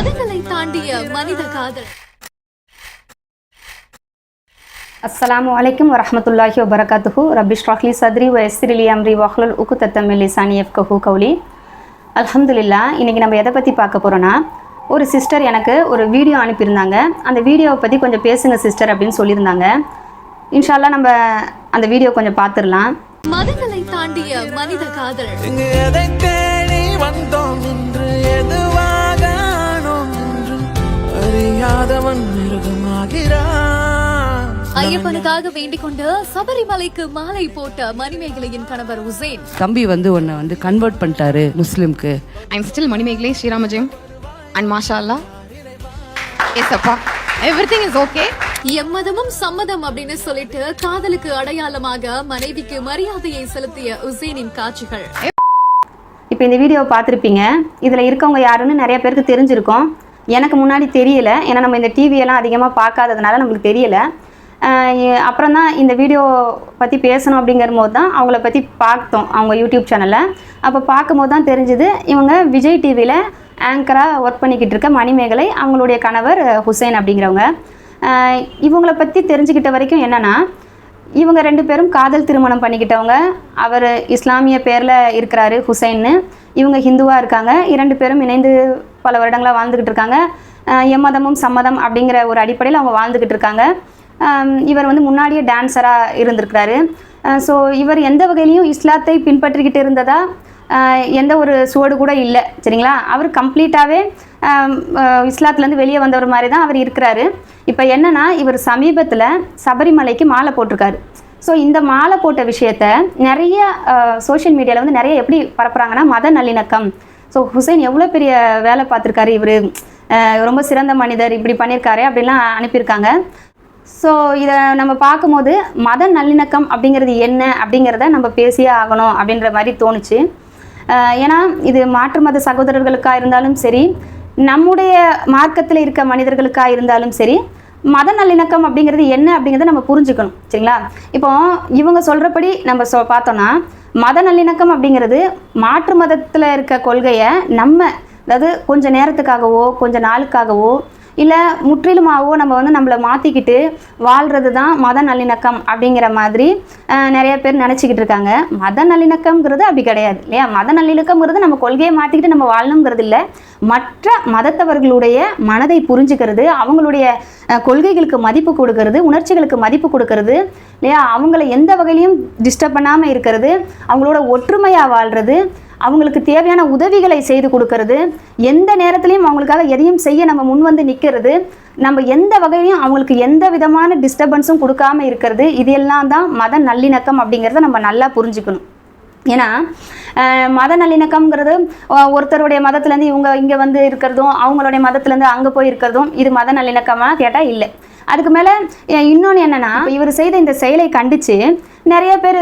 மதங்களை தாண்டிய மனித காதல். அஸ்ஸலாமு அலைக்கும் வரஹமத்துல்லாஹி வபரகாத்துஹு. ரப்பி ஷ்ராஹ்லி சத்ரி வ எஸ்ரிலி அம்ரி வஹ்லுல் உக்கு தத்தமில் லிசானி எஃப்கஹு கௌலி. அல்ஹம்துலில்லா இன்றைக்கி நம்ம எதை பற்றி பார்க்க போகிறோன்னா ஒரு சிஸ்டர் எனக்கு ஒரு வீடியோ அனுப்பியிருந்தாங்க. அந்த வீடியோவை பற்றி கொஞ்சம் பேசுங்க சிஸ்டர் அப்படின்னு சொல்லியிருந்தாங்க. இன்ஷால்லா நம்ம அந்த வீடியோ கொஞ்சம் பார்த்துடலாம். மதங்களை தாண்டிய மனித காதல். இங்கு எதை தேடி வந்தோம் என்று எதுவாக மிருகமாகிறான் ஐயப்பனுக்காக வேண்டிக் கொண்டு சபரிமலைக்கு மாலை போட்ட மணிமேகலையின் கணவர் உசேன் தம்பி வந்து உன்னை வந்து கன்வெர்ட் பண்ணிட்டாரு முஸ்லிம்க்கு I'm still Manimegale Sriramajam and mashallah. Yes, appa. Everything is okay. எம்மதமும் சம்மதம் அப்படின்னு சொல்லிட்டு காதலுக்கு அடையாளமாக மனைவிக்கு மரியாதையை செலுத்திய உசேனின் காட்சிகள் இப்போ இந்த வீடியோவை பார்த்துருப்பீங்க இதில் இருக்கவங்க யாருன்னு நிறைய பேருக்கு தெரிஞ்சிருக்கும் எனக்கு முன்னாடி தெரியல. ஏன்னா நம்ம இந்த டிவியெல்லாம் அதிகமாக பார்க்காததுனால நம்மளுக்கு தெரியல. அப்புறம் தான் இந்த வீடியோ பற்றி பேசணும் அப்படிங்கிற போது தான் அவங்கள பற்றி பார்த்தோம் அவங்க யூடியூப் சேனலில். அப்போ பார்க்கும்போது தான் தெரிஞ்சுது இவங்க விஜய் டிவியில் ஆங்கராக ஒர்க் பண்ணிக்கிட்டு இருக்க மணிமேகலை அவங்களுடைய கணவர் ஹுசைன் அப்படிங்கிறவங்க. இவங்களை இவங்கள பற்றி தெரிஞ்சுக்கிட்ட வரைக்கும் என்னென்னா இவங்க ரெண்டு பேரும் காதல் திருமணம் பண்ணிக்கிட்டவங்க. அவர் இஸ்லாமிய பேரில் இருக்கிறாரு ஹுசைன்னு. இவங்க ஹிந்துவாக இருக்காங்க. இரண்டு பேரும் இணைந்து பல வருடங்களாக வாழ்ந்துக்கிட்டு இருக்காங்க. எம்மதமும் சம்மதம் அப்படிங்கிற ஒரு அடிப்படையில் அவங்க வாழ்ந்துக்கிட்டு இருக்காங்க. இவர் வந்து முன்னாடியே டான்ஸராக இருந்திருக்கிறாரு. ஸோ இவர் எந்த வகையிலையும் இஸ்லாத்தை பின்பற்றிக்கிட்டு இருந்ததா? எந்த ஒரு சுவடு கூட இல்லை. சரிங்களா? அவர் கம்ப்ளீட்டாகவே இஸ்லாத்துலேருந்து வெளியே வந்தவர் மாதிரி தான் அவர் இருக்கிறாரு. இப்போ என்னென்னா இவர் சமீபத்தில் சபரிமலைக்கு மாலை போட்டிருக்காரு. ஸோ இந்த மாலை போட்ட விஷயத்த நிறைய சோஷியல் மீடியாவில் வந்து நிறைய எப்படி பரப்புகிறாங்கன்னா மத நல்லிணக்கம் ஸோ ஹுசைன் எவ்வளோ பெரிய வேலை பார்த்துருக்காரு? இவர் ரொம்ப சிறந்த மனிதர் இப்படி பண்ணியிருக்காரு அப்படிலாம் அனுப்பியிருக்காங்க. ஸோ இதை நம்ம பார்க்கும்போது மத நல்லிணக்கம் அப்படிங்கிறது என்ன அப்படிங்கிறத நம்ம பேசியே ஆகணும் அப்படின்ற மாதிரி தோணுச்சு. ஏன்னா இது மாற்று மத சகோதரர்களுக்காக இருந்தாலும் சரி நம்முடைய மார்க்கத்தில் இருக்க மனிதர்களுக்காக இருந்தாலும் சரி மத நல்லிணக்கம் அப்படிங்கிறது என்ன அப்படிங்கிறத நம்ம புரிஞ்சுக்கணும் சரிங்களா? இப்போ இவங்க சொல்கிறபடி நம்ம சொ பார்த்தோன்னா மத நல்லிணக்கம் அப்படிங்கிறது மாற்று மதத்தில் இருக்க கொள்கையை நம்ம அதாவது கொஞ்சம் நேரத்துக்காகவோ கொஞ்சம் நாளுக்காகவோ இல்லை முற்றிலுமாகவோ நம்ம வந்து நம்மளை மாற்றிக்கிட்டு வாழ்கிறது தான் மத நல்லிணக்கம் அப்படிங்கிற மாதிரி நிறைய பேர் நினச்சிக்கிட்டு இருக்காங்க. மத நல்லிணக்கம்ங்கிறது அப்படி கிடையாது இல்லையா? மத நல்லிணக்கம்ங்கிறது நம்ம கொள்கையை மாற்றிக்கிட்டு நம்ம வாழணுங்கிறது இல்லை. மற்ற மதத்தவர்களுடைய மனதை புரிஞ்சுக்கிறது அவங்களுடைய கொள்கைகளுக்கு மதிப்பு கொடுக்கறது உணர்ச்சிகளுக்கு மதிப்பு கொடுக்கறது இல்லையா? அவங்கள எந்த வகையிலையும் டிஸ்டர்ப் பண்ணாமல் இருக்கிறது அவங்களோட ஒற்றுமையாக வாழ்கிறது அவங்களுக்கு தேவையான உதவிகளை செய்து கொடுக்கறது. எந்த நேரத்துலையும் அவங்களுக்காக எதையும் செய்ய நம்ம முன் வந்து நிற்கிறது நம்ம எந்த வகையிலையும் அவங்களுக்கு எந்த விதமான டிஸ்டர்பன்ஸும் கொடுக்காம இருக்கிறது. இது எல்லாம் தான் மத நல்லிணக்கம் அப்படிங்கிறத நம்ம நல்லா புரிஞ்சுக்கணும். ஏன்னா மத நல்லிணக்கம்ங்கிறது ஒருத்தருடைய மதத்துலேருந்து இவங்க இங்கே வந்து இருக்கிறதும் அவங்களுடைய மதத்துலேருந்து அங்கே போய் இருக்கிறதும் இது மத நல்லிணக்கமாக கேட்டால் இல்லை. அதுக்கு மேலே இன்னொன்று என்னென்னா இவர் செய்த இந்த செயலை கண்டித்து நிறைய பேர்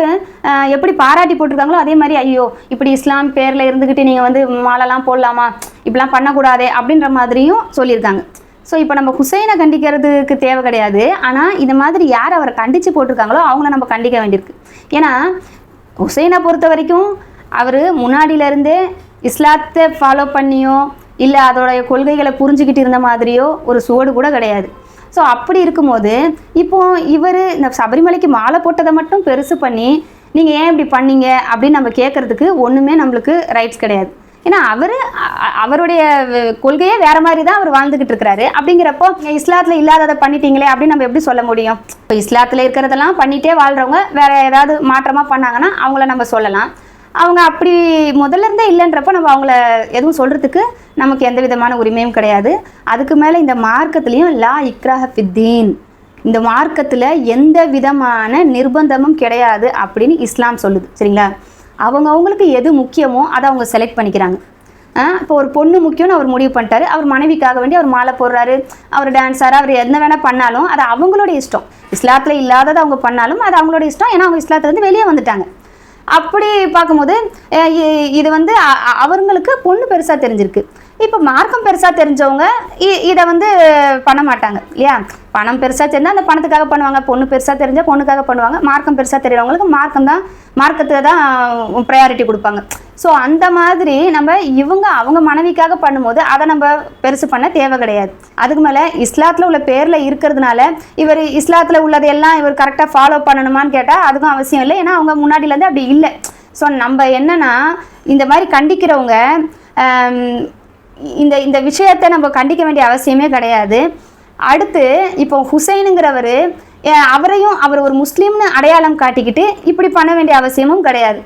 எப்படி பாராட்டி போட்டிருக்காங்களோ அதே மாதிரி ஐயோ இப்படி இஸ்லாம் பேரில் இருந்துக்கிட்டு நீங்கள் வந்து மாலைலாம் போடலாமா? இப்படிலாம் பண்ணக்கூடாதே அப்படின்ற மாதிரியும் சொல்லியிருக்காங்க. ஸோ இப்போ நம்ம ஹுசைனை கண்டிக்கிறதுக்கு தேவை கிடையாது. ஆனால் இந்த மாதிரி யார் அவரை கண்டித்து போட்டிருக்காங்களோ அவங்கள நம்ம கண்டிக்க வேண்டியிருக்கு. ஏன்னா ஹுசைனை பொறுத்த வரைக்கும் அவர் முன்னாடியிலேருந்தே இஸ்லாத்தை ஃபாலோ பண்ணியோ இல்லை அதோடைய கொள்கைகளை புரிஞ்சுக்கிட்டு இருந்த மாதிரியோ ஒரு சுவடு கூட கிடையாது. ஸோ அப்படி இருக்கும்போது இப்போ இவர் இந்த சபரிமலைக்கு மாலை போட்டதை மட்டும் பெருசு பண்ணி நீங்கள் ஏன் இப்படி பண்ணீங்க? அப்படின்னு நம்ம கேட்குறதுக்கு ஒன்றுமே நம்மளுக்கு ரைட்ஸ் கிடையாது. ஏன்னா அவர் அவருடைய கொள்கையே வேற மாதிரி தான் அவர் வாழ்ந்துகிட்டு இருக்கிறாரு. அப்படிங்கிறப்போ இஸ்லாத்தில் இல்லாததை பண்ணிட்டீங்களே அப்படின்னு நம்ம எப்படி சொல்ல முடியும்? இப்போ இஸ்லாத்தில் இருக்கிறதெல்லாம் பண்ணிட்டே வாழ்றவங்க வேற ஏதாவது மாற்றமாக பண்ணாங்கன்னா அவங்கள நம்ம சொல்லலாம். அவங்க அப்படி முதல்ல இருந்தே இல்லைன்றப்ப நம்ம அவங்கள எதுவும் சொல்கிறதுக்கு நமக்கு எந்த விதமான உரிமையும் கிடையாது. அதுக்கு மேலே இந்த மார்க்கத்துலேயும் லா இக்ராஹ ஃபித்தீன் இந்த மார்க்கத்தில் எந்த விதமான நிர்பந்தமும் கிடையாது அப்படின்னு இஸ்லாம் சொல்லுது. சரிங்களா? அவங்க அவங்களுக்கு எது முக்கியமோ அதை அவங்க செலக்ட் பண்ணிக்கிறாங்க. இப்போ ஒரு பொண்ணு முக்கியம்னு அவர் முடிவு பண்ணிட்டாரு. அவர் மனைவிக்காக வேண்டி அவர் மாலை போடுறாரு. அவர் டான்ஸார் அவர் என்ன வேணால் பண்ணாலும் அது அவங்களோட இஷ்டம். இஸ்லாத்தில் இல்லாததை அவங்க பண்ணாலும் அது அவங்களோட இஷ்டம். ஏன்னா அவங்க இஸ்லாத்துலேருந்து வெளியே வந்துட்டாங்க. அப்படி பார்க்கும்போது இது வந்து அவங்களுக்கு பொண்ணு பெருசாக தெரிஞ்சிருக்கு. இப்போ மார்க்கம் பெருசாக தெரிஞ்சவங்க இ- இதை வந்து பண்ண மாட்டாங்க இல்லையா? பணம் பெருசாக தெரிஞ்சால் அந்த பணத்துக்காக பண்ணுவாங்க பொண்ணு பெருசாக தெரிஞ்சால் பொண்ணுக்காக பண்ணுவாங்க மார்க்கம் பெருசாக தெரியறவங்களுக்கு மார்க்கம் தான் மார்க்கத்தை தான் ப்ரையாரிட்டி கொடுப்பாங்க. ஸோ அந்த மாதிரி நம்ம இவங்க அவங்க மனைவிக்காக பண்ணும்போது அதை நம்ம பெருசு பண்ண தேவை கிடையாது. அதுக்கு மேலே இஸ்லாத்தில் உள்ள பேரில் இருக்கிறதுனால இவர் இஸ்லாத்தில் உள்ளதையெல்லாம் இவர் கரெக்டாக ஃபாலோ பண்ணணுமான்னு கேட்டால் அதுக்கும் அவசியம் இல்லை. ஏன்னா அவங்க முன்னாடியிலேருந்து அப்படி இல்லை. ஸோ நம்ம என்னென்னா இந்த மாதிரி கண்டிக்கிறவங்க இந்த இந்த விஷயத்தை நம்ம கண்டிக்க வேண்டிய அவசியமே கிடையாது. அடுத்து இப்போ ஹுசைனுங்கிறவர் அவரையும் அவர் ஒரு முஸ்லீம்னு அடையாளம் காட்டிக்கிட்டு இப்படி பண்ண வேண்டிய அவசியமும் கிடையாது.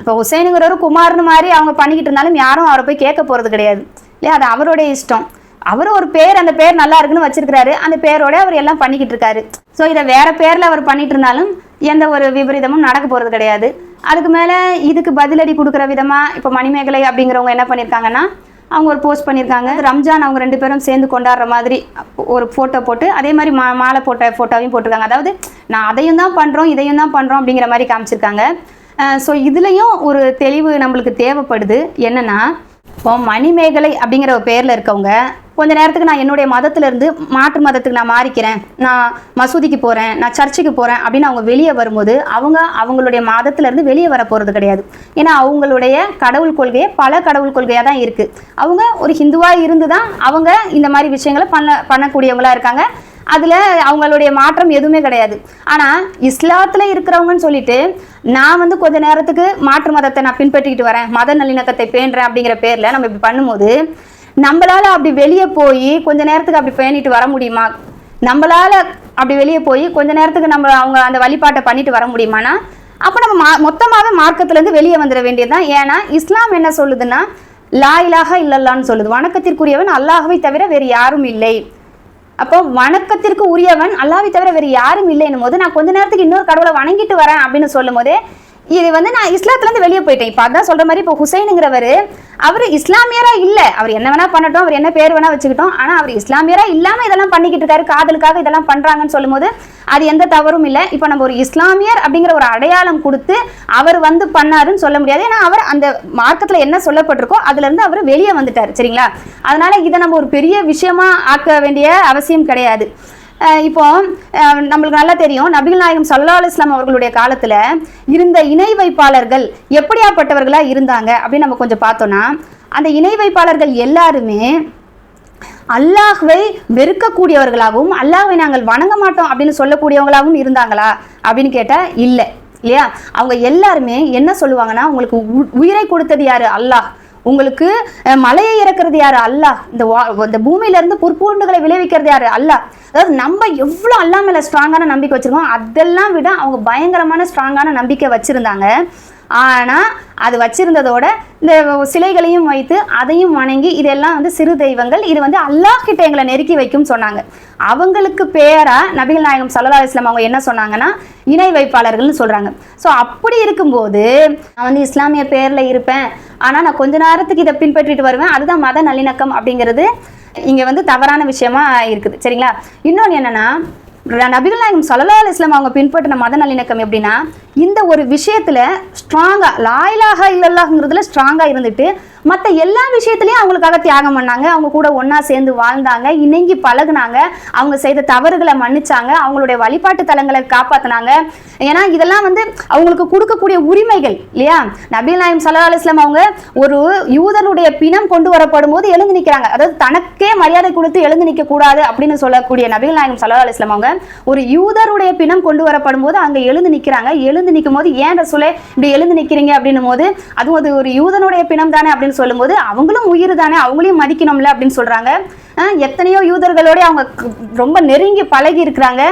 இப்போ ஹுசைனுங்கிறவர் குமார்னு மாதிரி அவங்க பண்ணிக்கிட்டு இருந்தாலும் யாரும் அவரை போய் கேட்க போகிறது கிடையாது. இல்லையா? அது அவருடைய இஷ்டம். அவர் ஒரு பேர் அந்த பேர் நல்லா இருக்குன்னு வச்சிருக்கிறாரு. அந்த பேரோட அவர் எல்லாம் பண்ணிக்கிட்டு இருக்காரு. ஸோ இதை வேற பேரில் அவர் பண்ணிட்டு இருந்தாலும் எந்த ஒரு விபரீதமும் நடக்க போகிறது கிடையாது. அதுக்கு மேலே இதுக்கு பதிலடி கொடுக்குற விதமாக இப்போ மணிமேகலை அப்படிங்கிறவங்க என்ன பண்ணியிருக்காங்கன்னா அவங்க ஒரு போஸ்ட் பண்ணியிருக்காங்க. ரம்ஜான் அவங்க ரெண்டு பேரும் சேர்ந்து கொண்டாடுற மாதிரி ஒரு ஃபோட்டோ போட்டு அதே மாதிரி மா மாலை போட்ட ஃபோட்டோவையும் போட்டிருக்காங்க. அதாவது நான் அதையும் தான் பண்ணுறோம் இதையும் தான் பண்ணுறோம் அப்படிங்கிற மாதிரி காமிச்சிருக்காங்க. ஸோ இதுலேயும் ஒரு தெளிவு நம்மளுக்கு தேவைப்படுது. என்னென்னா இப்போ மணிமேகலை அப்படிங்கிற ஒரு பேரில் இருக்கவங்க கொஞ்ச நேரத்துக்கு நான் என்னுடைய மதத்திலிருந்து மாற்று மதத்துக்கு நான் மாறிக்கிறேன். நான் மசூதிக்கு போகிறேன் நான் சர்ச்சுக்கு போகிறேன் அப்படின்னு அவங்க வெளியே வரும்போது அவங்க அவங்களுடைய மதத்திலிருந்து வெளியே வர போகிறது கிடையாது. ஏன்னா அவங்களுடைய கடவுள் கொள்கையே பல கடவுள் கொள்கையாக தான் இருக்குது அவங்க ஒரு ஹிந்துவாக இருந்து தான் அவங்க இந்த மாதிரி விஷயங்களை பண்ண பண்ணக்கூடியவங்களாக இருக்காங்க. அதில் அவங்களுடைய மாற்றம் எதுவுமே கிடையாது. ஆனால் இஸ்லாத்தில் இருக்கிறவங்கன்னு சொல்லிட்டு நான் வந்து கொஞ்ச நேரத்துக்கு மாற்று மதத்தை நான் பின்பற்றிக்கிட்டு வரேன் மத நல்லிணக்கத்தை பேணுறேன் அப்படிங்கிற பேரில் நம்ம இப்படி பண்ணும்போது நம்மளால் அப்படி வெளியே போய் கொஞ்ச நேரத்துக்கு அப்படி பேணிட்டு வர முடியுமா? நம்மளால அப்படி வெளியே போய் கொஞ்ச நேரத்துக்கு நம்ம அவங்க அந்த வழிபாட்டை பண்ணிட்டு வர முடியுமானா? அப்போ நம்ம மா மொத்தமாகவே மார்க்கத்துலேருந்து வெளியே வந்துட வேண்டியதுதான் ஏன்னா இஸ்லாம் என்ன சொல்லுதுன்னா லா இலாஹா இல்லல்லான்னு சொல்லுது. வணக்கத்திற்குரியவன் அல்லாஹ்வை தவிர வேறு யாரும் இல்லை. அப்போ வணக்கத்திற்கு உரியவன் அல்லாவை தவிர வேறு யாரும் இல்லைன்னும் போது நான் கொஞ்ச நேரத்துக்கு இன்னொரு கடவுளை வணங்கிட்டு வரேன் அப்படின்னு சொல்லும் போதே இது வந்து நான் இஸ்லாத்துலேருந்து வெளியே போயிட்டேன். இப்போ அதான் சொல்கிற மாதிரி இப்போ ஹுசைனுங்கிறவர் அவர் இஸ்லாமியராக இல்லை. அவர் என்ன வேணால் பண்ணட்டும் அவர் என்ன பேர் வேணால் வச்சுக்கிட்டோம். ஆனால் அவர் இஸ்லாமியராக இல்லாமல் இதெல்லாம் பண்ணிக்கிட்டு இருக்காரு. காதலுக்காக இதெல்லாம் பண்ணுறாங்கன்னு சொல்லும்போது அது எந்த தவறும் இல்லை. இப்போ நம்ம ஒரு இஸ்லாமியர் அப்படிங்கிற ஒரு அடையாளம் கொடுத்து அவர் வந்து பண்ணாருன்னு சொல்ல முடியாது. ஏன்னா அவர் அந்த மார்க்கத்தில் என்ன சொல்லப்பட்டிருக்கோ அதுலேருந்து அவர் வெளியே வந்துட்டார். சரிங்களா? அதனால் இதை நம்ம ஒரு பெரிய விஷயமா ஆக்க வேண்டிய அவசியம் கிடையாது. இப்போ நம்மளுக்கு நல்லா தெரியும். நபிகள் நாயகம் சல்லா இஸ்லாம் அவர்களுடைய காலத்தில் இருந்த இணை வைப்பாளர்கள் எப்படியாப்பட்டவர்களாக இருந்தாங்க அப்படின்னு நம்ம கொஞ்சம் பார்த்தோன்னா அந்த இணை வைப்பாளர்கள் எல்லாருமே அல்லாஹ்வை வெறுக்கக்கூடியவர்களாகவும் அல்லாஹ்வை நாங்கள் வணங்க மாட்டோம் அப்படின்னு சொல்லக்கூடியவங்களாகவும் இருந்தாங்களா அப்படின்னு கேட்டால் இல்லை. இல்லையா? அவங்க எல்லாருமே என்ன சொல்லுவாங்கன்னா உங்களுக்கு உ- உயிரை கொடுத்தது யாரு? அல்லாஹ். உங்களுக்கு மலையை இறக்குறது யாரு? அல்லாஹ். இந்த வா- இந்த பூமியில இருந்து புற்பூண்டுகளை விளைவிக்கிறது யாரு? அல்லாஹ். அதாவது நம்ம எவ்வளோ அல்லாமல் ஸ்ட்ராங்கான நம்பிக்கை வச்சிருக்கோம் அதெல்லாம் விட அவங்க பயங்கரமான ஸ்ட்ராங்கான நம்பிக்கை வச்சிருந்தாங்க. ஆனால் அது வச்சிருந்ததோட இந்த சிலைகளையும் வைத்து அதையும் வணங்கி இதெல்லாம் வந்து சிறு தெய்வங்கள் இது வந்து அல்லாஹ் கிட்ட எங்களை நெருக்கி வைக்கும் சொன்னாங்க. அவங்களுக்கு பேராக நபிகள் நாயகம் சல்லா இஸ்லாம் அவங்க என்ன சொன்னாங்கன்னா இணை வைப்பாளர்கள்னு சொல்கிறாங்க ஸோ அப்படி இருக்கும்போது நான் வந்து இஸ்லாமிய பேரில் இருப்பேன். ஆனால் நான் கொஞ்ச நேரத்துக்கு இதை பின்பற்றிட்டு வருவேன். அதுதான் மத நல்லிணக்கம் அப்படிங்கிறது இங்கே வந்து தவறான விஷயமா இருக்குது. சரிங்களா? இன்னொன்று என்னென்னா நபிகள் நாயகம் சல்லா இஸ்லாம் அவங்க பின்பற்றின மத நல்லிணக்கம் எப்படின்னா இந்த ஒரு விஷயத்தில் ஸ்ட்ராங்காக லாயிலாக இல்லல்லாங்கிறதுல ஸ்ட்ராங்காக இருந்துட்டு மற்ற எல்லா விஷயத்துலையும் அவங்களுக்காக தியாகம் பண்ணாங்க. அவங்க கூட ஒன்றா சேர்ந்து வாழ்ந்தாங்க. இணங்கி பழகுனாங்க. அவங்க செய்த தவறுகளை மன்னிச்சாங்க. அவங்களுடைய வழிபாட்டு தலங்களை காப்பாத்தினாங்க. ஏன்னா இதெல்லாம் வந்து அவங்களுக்கு கொடுக்கக்கூடிய உரிமைகள் இல்லையா? நபீல் நாயம் சல்லா அலுவலாம் அவங்க ஒரு யூதனுடைய பிணம் கொண்டு வரப்படும் போது எழுந்து நிற்கிறாங்க அதாவது தனக்கே மரியாதை கொடுத்து எழுந்து நிற்க கூடாது அப்படின்னு சொல்லக்கூடிய நபீல் நாயகம் சல்லா அலுவலாம் அவங்க ஒரு யூதருடைய பிணம் கொண்டு வரப்படும் போது அங்கே எழுந்து நிற்கிறாங்க எழுந்து நிற்கும் போது ஏன் ரசூலே இப்படி எழுந்து நிற்கிறீங்க அப்படின்னும் போது அதுவும் அது ஒரு யூதனுடைய பிணம் தானே அப்படின்னு சொல்லும்போது அவங்களும் உயிர் தானே அவங்களையும் மதிக்கணும்ல அப்படின்னு சொல்றாங்க. எத்தனையோ யூதர்களோட அவங்க ரொம்ப நெருங்கி பழகி இருக்கிறாங்க.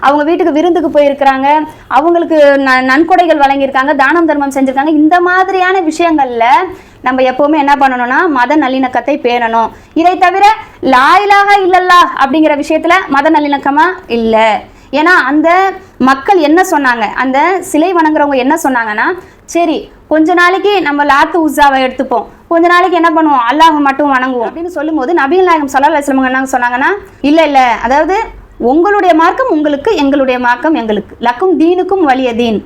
அவங்க வீட்டுக்கு விருந்துக்கு போயிருக்கிறாங்க. அவங்களுக்கு ந- நன்கொடைகள் வழங்கியிருக்காங்க தானம் தர்மம் செஞ்சிருக்காங்க. இந்த மாதிரியான விஷயங்கள்ல நம்ம எப்பவுமே என்ன பண்ணணும்னா மத நல்லிணக்கத்தை பேணணும். இதை தவிர லாயிலாக இல்லல்லா அப்படிங்கிற விஷயத்துல மத நல்லிணக்கமா இல்லை. ஏன்னா அந்த மக்கள் என்ன சொன்னாங்க? அந்த சிலை வணங்குறவங்க என்ன சொன்னாங்கன்னா சரி கொஞ்ச நாளைக்கு நம்ம லாத்து உஸாவை எடுத்துப்போம். கொஞ்ச நாளைக்கு என்ன பண்ணுவோம்? அல்லாஹ் மட்டும் வணங்குவோம். அப்படின்னு சொல்லும்போது நபிகள் நாயகம் சல்லா அலுவலம் என்ன சொன்னாங்கன்னா இல்லை இல்லை. அதாவது உங்களுடைய மார்க்கம் உங்களுக்கு எங்களுடைய மார்க்கம் எங்களுக்கு. லக்கும் தீனுக்கும் வலிய தீன்.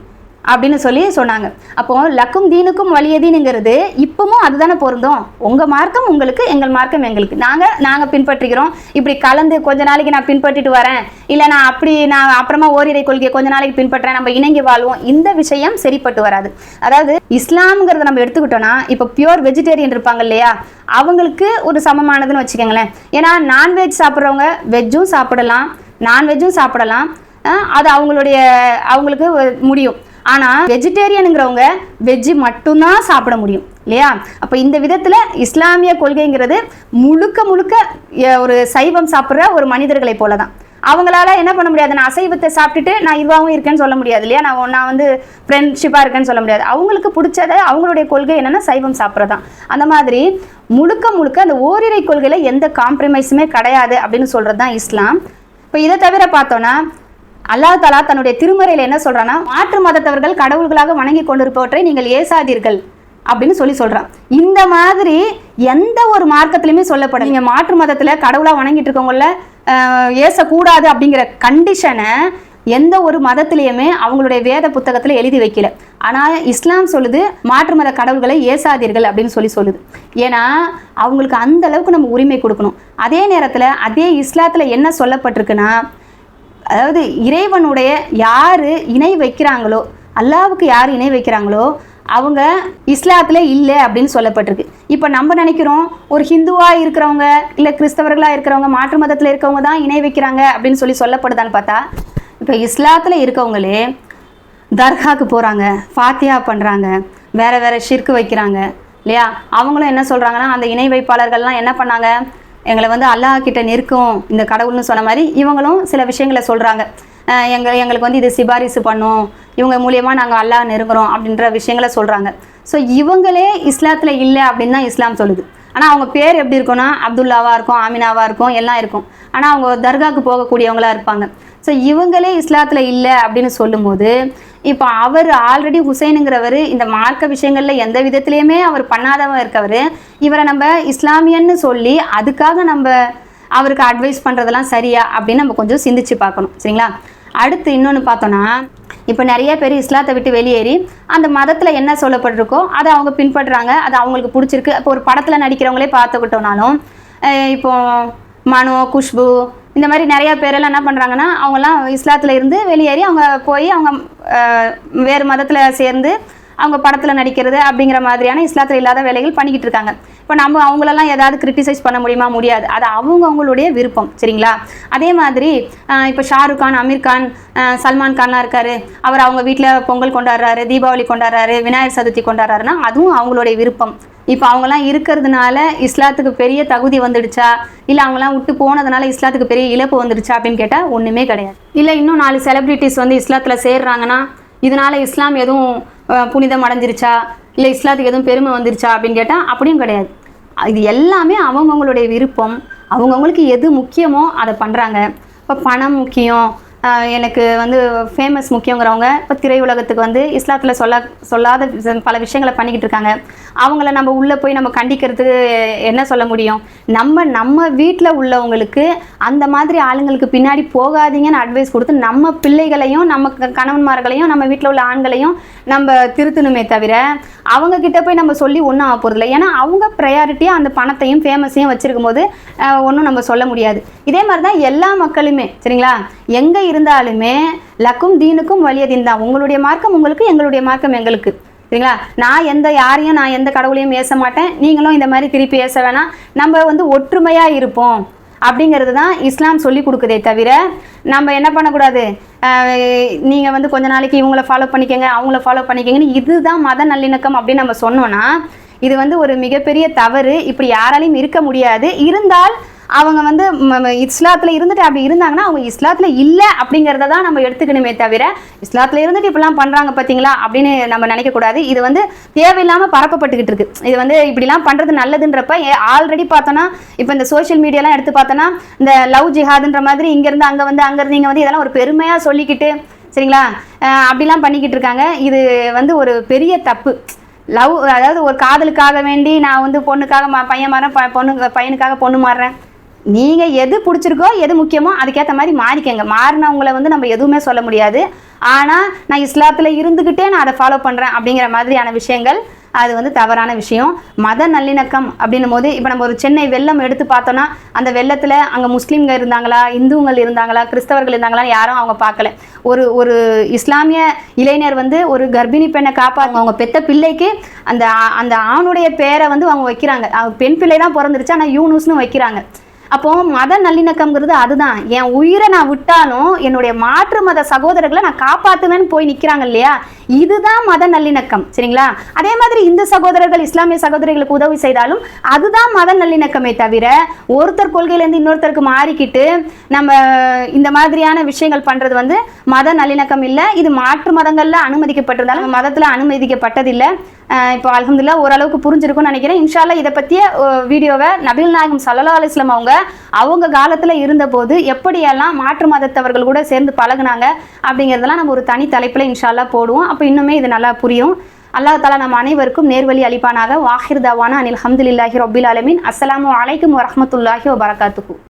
அப்படின்னு சொல்லி சொன்னாங்க. அப்போ லக்கும் தீனுக்கும் வலியதீனுங்கிறது இப்பவும் அதுதானே பொருந்தும். உங்க மார்க்கம் உங்களுக்கு எங்கள் மார்க்கம் எங்களுக்கு. நாங்க நாங்க பின்பற்றுகிறோம். இப்படி கலந்து கொஞ்ச நாளைக்கு நான் பின்பற்றிட்டு வரேன். இல்ல நான் அப்படி நான் அப்புறமா ஓரிரை கொள்கையை கொஞ்ச நாளைக்கு பின்பற்றேன். நம்ம இணங்கி வாழ்வோம். இந்த விஷயம் சரிப்பட்டு வராது. அதாவது இஸ்லாம்ங்கிறத நம்ம எடுத்துக்கிட்டோம்னா இப்போ பியூர் வெஜிடேரியன் இருப்பாங்க இல்லையா? அவங்களுக்கு ஒரு சமமானதுன்னு வச்சுக்கோங்களேன். ஏன்னா நான்வெஜ் சாப்பிட்றவங்க வெஜ்ஜும் சாப்பிடலாம். நான்வெஜ்ஜும் சாப்பிடலாம். அது அவங்களுடைய அவங்களுக்கு முடியும். ஆனால் வெஜிடேரியனுங்கிறவங்க வெஜ்ஜு மட்டும்தான் சாப்பிட முடியும் இல்லையா? அப்போ இந்த விதத்தில் இஸ்லாமிய கொள்கைங்கிறது முழுக்க முழுக்க ஒரு சைவம் சாப்பிட்ற ஒரு மனிதர்களை போல தான் அவங்களால என்ன பண்ண முடியாது? நான் அசைவத்தை சாப்பிட்டுட்டு நான் இதுவாகவும் இருக்கேன்னு சொல்ல முடியாது இல்லையா? நான் ஒன்றா நான் வந்து ஃப்ரெண்ட்ஷிப்பாக இருக்கேன்னு சொல்ல முடியாது. அவங்களுக்கு பிடிச்சத அவங்களுடைய கொள்கை என்னென்னா சைவம் சாப்பிட்றதான். அந்த மாதிரி முழுக்க முழுக்க அந்த ஓரிரை கொள்கையில் எந்த காம்ப்ரமைஸுமே கிடையாது அப்படின்னு சொல்கிறது தான் இஸ்லாம். இப்போ இதை தவிர பார்த்தோன்னா அல்லாஹ் தலா தன்னுடைய திருமறையில் என்ன சொல்கிறான்னா மாற்று மதத்தவர்கள் கடவுள்களாக வணங்கி கொண்டிருப்பவற்றை நீங்கள் ஏசாதீர்கள் அப்படின்னு சொல்லி சொல்கிறான் இந்த மாதிரி எந்த ஒரு மார்க்கத்திலையுமே சொல்லப்படும் நீங்கள் மாற்று மதத்தில் கடவுளாக வணங்கிட்டு இருக்கவங்கள ஏசக்கூடாது அப்படிங்கிற கண்டிஷனை எந்த ஒரு மதத்திலையுமே அவங்களுடைய வேத புத்தகத்தில் எழுதி வைக்கல. ஆனால் இஸ்லாம் சொல்லுது மாற்று மத கடவுள்களை ஏசாதீர்கள் அப்படின்னு சொல்லி சொல்லுது. ஏன்னா அவங்களுக்கு அந்த அளவுக்கு நம்ம உரிமை கொடுக்கணும். அதே நேரத்தில் அதே இஸ்லாத்தில் என்ன சொல்லப்பட்டிருக்குன்னா அதாவது இறைவனுடைய யார் இணை வைக்கிறாங்களோ அல்லாவுக்கு யார் இணை வைக்கிறாங்களோ அவங்க இஸ்லாத்தில் இல்லை அப்படின்னு சொல்லப்பட்டிருக்கு. இப்போ நம்ம நினைக்கிறோம் ஒரு ஹிந்துவாக இருக்கிறவங்க இல்லை கிறிஸ்தவர்களாக இருக்கிறவங்க மாற்று மதத்தில் இருக்கவங்க தான் இணை வைக்கிறாங்க அப்படின்னு சொல்லி சொல்லப்படுதான்னு பார்த்தா இப்போ இஸ்லாத்தில் இருக்கவங்களே தர்காக்கு போகிறாங்க ஃபாத்தியா பண்ணுறாங்க வேறு வேறு ஷிர்க்கு வைக்கிறாங்க இல்லையா? அவங்களும் என்ன சொல்கிறாங்கன்னா அந்த இணை வைப்பாளர்கள்லாம் என்ன பண்ணாங்க? எங்களை வந்து அல்லாஹ் கிட்ட நிற்கும் இந்த கடவுள்னு சொன்ன மாதிரி இவங்களும் சில விஷயங்களை சொல்கிறாங்க எங்க எங்களுக்கு வந்து இது சிபாரிசு பண்ணும். இவங்க மூலியமாக நாங்கள் அல்லாஹ் நெருங்குறோம் அப்படின்ற விஷயங்களை சொல்கிறாங்க ஸோ இவங்களே இஸ்லாத்தில் இல்லை அப்படின்னு தான் இஸ்லாம் சொல்லுது. ஆனால் அவங்க பேர் எப்படி இருக்கும்னா அப்துல்லாவாக இருக்கும் ஆமினாவாக இருக்கும் எல்லாம் இருக்கும். ஆனால் அவங்க தர்காவுக்கு போகக்கூடியவங்களா இருப்பாங்க. ஸோ இவங்களே இஸ்லாத்தில் இல்லை அப்படின்னு சொல்லும்போது இப்போ அவர் ஆல்ரெடி ஹுசைனுங்கிறவர் இந்த மார்க்க விஷயங்களில் எந்த விதத்துலையுமே அவர் பண்ணாதவன் இருக்கவர் இவரை நம்ம இஸ்லாமியன்னு சொல்லி அதுக்காக நம்ம அவருக்கு அட்வைஸ் பண்ணுறதெல்லாம் சரியா அப்படின்னு நம்ம கொஞ்சம் சிந்திச்சு பார்க்கணும். சரிங்களா? அடுத்து இன்னொன்று பார்த்தோன்னா இப்போ நிறைய பேர் இஸ்லாத்தை விட்டு வெளியேறி அந்த மதத்தில் என்ன சொல்லப்பட்டிருக்கோ அதை அவங்க பின்பற்றுறாங்க அது அவங்களுக்கு பிடிச்சிருக்கு. இப்போ ஒரு படத்தில் நடிக்கிறவங்களே பார்த்துக்கிட்டோம்னாலும் இப்போ மனோ குஷ்பு இந்த மாதிரி நிறையா பேரெல்லாம் என்ன பண்ணுறாங்கன்னா அவங்கெல்லாம் இஸ்லாத்தில் இருந்து வெளியேறி அவங்க போய் அவங்க வேறு மதத்தில் சேர்ந்து அவங்க படத்தில் நடிக்கிறது அப்படிங்கிற மாதிரியான இஸ்லாத்தில் இல்லாத வேலைகள் பண்ணிக்கிட்டு இருக்காங்க. இப்போ நம்ம அவங்களெல்லாம் ஏதாவது கிரிட்டிசைஸ் பண்ண முடியுமா? முடியாது. அது அவங்க அவங்களுடைய விருப்பம். சரிங்களா? அதே மாதிரி இப்போ ஷாருக் கான் அமீர் கான் சல்மான் கான்லாம் இருக்கார். அவர் அவங்க வீட்டில் பொங்கல் கொண்டாடுறாரு தீபாவளி கொண்டாடுறாரு விநாயகர் சதுர்த்தி கொண்டாடுறாருன்னா அதுவும் அவங்களுடைய விருப்பம். இப்போ அவங்கெல்லாம் இருக்கிறதுனால இஸ்லாத்துக்கு பெரிய தகுதி வந்துடுச்சா? இல்லை அவங்களாம் விட்டு போனதுனால இஸ்லாத்துக்கு பெரிய இழப்பு வந்துடுச்சா அப்படின்னு கேட்டால் ஒன்றுமே கிடையாது. இல்லை இன்னும் நாலு செலிப்ரிட்டிஸ் வந்து இஸ்லாத்தில் சேர்றாங்கன்னா இதனால் இஸ்லாம் எதுவும் புனிதம் அடைஞ்சிருச்சா? இல்லை இஸ்லாத்துக்கு எதுவும் பெருமை வந்துருச்சா அப்படின்னு கேட்டால் அப்படியும் கிடையாது. இது எல்லாமே அவங்கவுங்களுடைய விருப்பம். அவங்கவுங்களுக்கு எது முக்கியமோ அதை பண்ணுறாங்க இப்போ பணம் முக்கியம் எனக்கு வந்து ஃபேமஸ் முக்கியங்கிறவங்க இப்போ திரையுலகத்துக்கு வந்து இஸ்லாத்தில் சொல்ல சொல்லாத பல விஷயங்களை பண்ணிக்கிட்டு இருக்காங்க. அவங்கள நம்ம உள்ளே போய் நம்ம கண்டிக்கிறதுக்கு என்ன சொல்ல முடியும்? நம்ம நம்ம வீட்டில் உள்ளவங்களுக்கு அந்த மாதிரி ஆளுங்களுக்கு பின்னாடி போகாதீங்கன்னு அட்வைஸ் கொடுத்து நம்ம பிள்ளைகளையும் நம்ம க- கணவன்மார்களையும் நம்ம வீட்டில் உள்ள ஆண்களையும் நம்ம திருத்தணுமே தவிர அவங்க கிட்ட போய் நம்ம சொல்லி ஒன்றும் ஆக போகிறதில்ல ஏன்னா அவங்க ப்ரையாரிட்டியாக அந்த பணத்தையும் ஃபேமஸையும் வச்சுருக்கும் போது ஒன்றும் நம்ம சொல்ல முடியாது. இதே மாதிரி தான் எல்லா மக்களுமே சரிங்களா? எங்கே இருந்தாலுமே லக்கும் தீனுக்கும் வலியதீன் தான் உங்களுடைய மார்க்கம் உங்களுக்கு எங்களுடைய மார்க்கம் எங்களுக்கு. சரிங்களா? நான் எந்த யாரையும் நான் எந்த கடவுளையும் ஏச மாட்டேன். நீங்களும் இந்த மாதிரி திருப்பி ஏச வேணாம். நம்ம வந்து ஒற்றுமையாக இருப்போம் அப்படிங்கிறது தான் இஸ்லாம் சொல்லி கொடுக்குதே தவிர நம்ம என்ன பண்ணக்கூடாது? நீங்கள் வந்து கொஞ்ச நாளைக்கு இவங்கள ஃபாலோ பண்ணிக்கங்க அவங்கள ஃபாலோ பண்ணிக்கங்கன்னு இதுதான் மத நல்லிணக்கம் அப்படின்னு நம்ம சொன்னோன்னா இது வந்து ஒரு மிகப்பெரிய தவறு. இப்படி யாராலையும் இருக்க முடியாது. இருந்தால் அவங்க வந்து இஸ்லாத்தில் இருந்துட்டு அப்படி இருந்தாங்கன்னா அவங்க இஸ்லாத்தில் இல்லை அப்படிங்கிறத தான் நம்ம எடுத்துக்கணுமே தவிர இஸ்லாத்தில் இருந்துட்டு இப்படிலாம் பண்ணுறாங்க பார்த்தீங்களா அப்படின்னு நம்ம நினைக்கக்கூடாது இது வந்து தேவையில்லாமல் பரப்பப்பட்டுக்கிட்டு இருக்கு. இது வந்து இப்படிலாம் பண்ணுறது நல்லதுன்றப்ப ஆல்ரெடி பார்த்தோன்னா இப்போ இந்த சோஷியல் மீடியாலாம் எடுத்து பார்த்தோன்னா இந்த லவ் ஜிஹாதுன்ற மாதிரி இங்கேருந்து அங்கே வந்து அங்கேருந்து இங்கே வந்து இதெல்லாம் ஒரு பெருமையாக சொல்லிக்கிட்டு சரிங்களா? அப்படிலாம் பண்ணிக்கிட்டு இருக்காங்க. இது வந்து ஒரு பெரிய தப்பு. லவ் அதாவது ஒரு காதலுக்காக வேண்டி நான் வந்து பொண்ணுக்காக ம- பையன் மாறேன் ப- பொண்ணு பையனுக்காக பொண்ணு மாறுறேன். நீங்கள் எது பிடிச்சிருக்கோ எது முக்கியமோ அதுக்கேற்ற மாதிரி மாறிக்கங்க. மாறினவங்களை வந்து நம்ம எதுவுமே சொல்ல முடியாது. ஆனால் நான் இஸ்லாத்தில் இருந்துக்கிட்டே நான் அதை ஃபாலோ பண்ணுறேன் அப்படிங்கிற மாதிரியான விஷயங்கள் அது வந்து தவறான விஷயம். மத நல்லிணக்கம் அப்படின்னும் போது இப்போ நம்ம ஒரு சென்னை வெள்ளம் எடுத்து பார்த்தோன்னா அந்த வெள்ளத்தில் அங்கே முஸ்லீம்கள் இருந்தாங்களா இந்துங்கள் இருந்தாங்களா கிறிஸ்தவர்கள் இருந்தாங்களான்னு யாரும் அவங்க பார்க்கல. ஒரு ஒரு இஸ்லாமிய இளைஞர் வந்து ஒரு கர்ப்பிணி பெண்ணை காப்பாற்ற அவங்க பெத்த பிள்ளைக்கு அந்த அந்த ஆணுடைய பேரை வந்து அவங்க வைக்கிறாங்க. அவங்க பெண் பிள்ளை தான் பிறந்துருச்சு ஆனால் யூனுஸ்னு வைக்கிறாங்க. அப்போ மத நல்லிணக்கம்ங்கிறது அதுதான். என் உயிரை நான் விட்டாலும் என்னுடைய மாற்று மத சகோதரர்களை நான் காப்பாற்றுவேன்னு போய் நிற்கிறாங்க இல்லையா? இதுதான் மத நல்லிணக்கம். சரிங்களா? அதே மாதிரி இந்து சகோதரர்கள் இஸ்லாமிய சகோதரிகளுக்கு உதவி செய்தாலும் அதுதான் மத நல்லிணக்கமே தவிர ஒருத்தர் கொள்கையிலேருந்து இன்னொருத்தருக்கு மாறிக்கிட்டு நம்ம இந்த மாதிரியான விஷயங்கள் பண்ணுறது வந்து மத நல்லிணக்கம் இல்லை. இது மாற்று மதங்களில் அனுமதிக்கப்பட்டிருந்தாலும் மதத்தில் அனுமதிக்கப்பட்டதில்லை. இப்போ அலமதுல்லா ஓரளவுக்கு புரிஞ்சிருக்கும்னு நினைக்கிறேன். இன்ஷால்லா இதை பற்றிய வீடியோவை நபில் நாயகம் சல்லா அலிஸ்லாம் அவங்க அவங்க காலத்தில் இருந்தபோது எப்படியெல்லாம் மாற்று மதத்தவர்கள் கூட சேர்ந்து பழகுனாங்க அப்படிங்கிறதெல்லாம் நம்ம ஒரு தனி தலைப்பில் இன்ஷால்லா போடுவோம். அப்போ இன்னுமே இது நல்லா புரியும். அல்லாஹ் தாலா நம்ம அனைவருக்கும் நேர்வழி அளிப்பானாக. வாஹிர் தவானா அனில் ஹம்துல்லாஹி ரொபில் அலமின் அஸ்லாம் அலைக்கும் வரமத்துல்லாஹி வரகாத்துக்கும்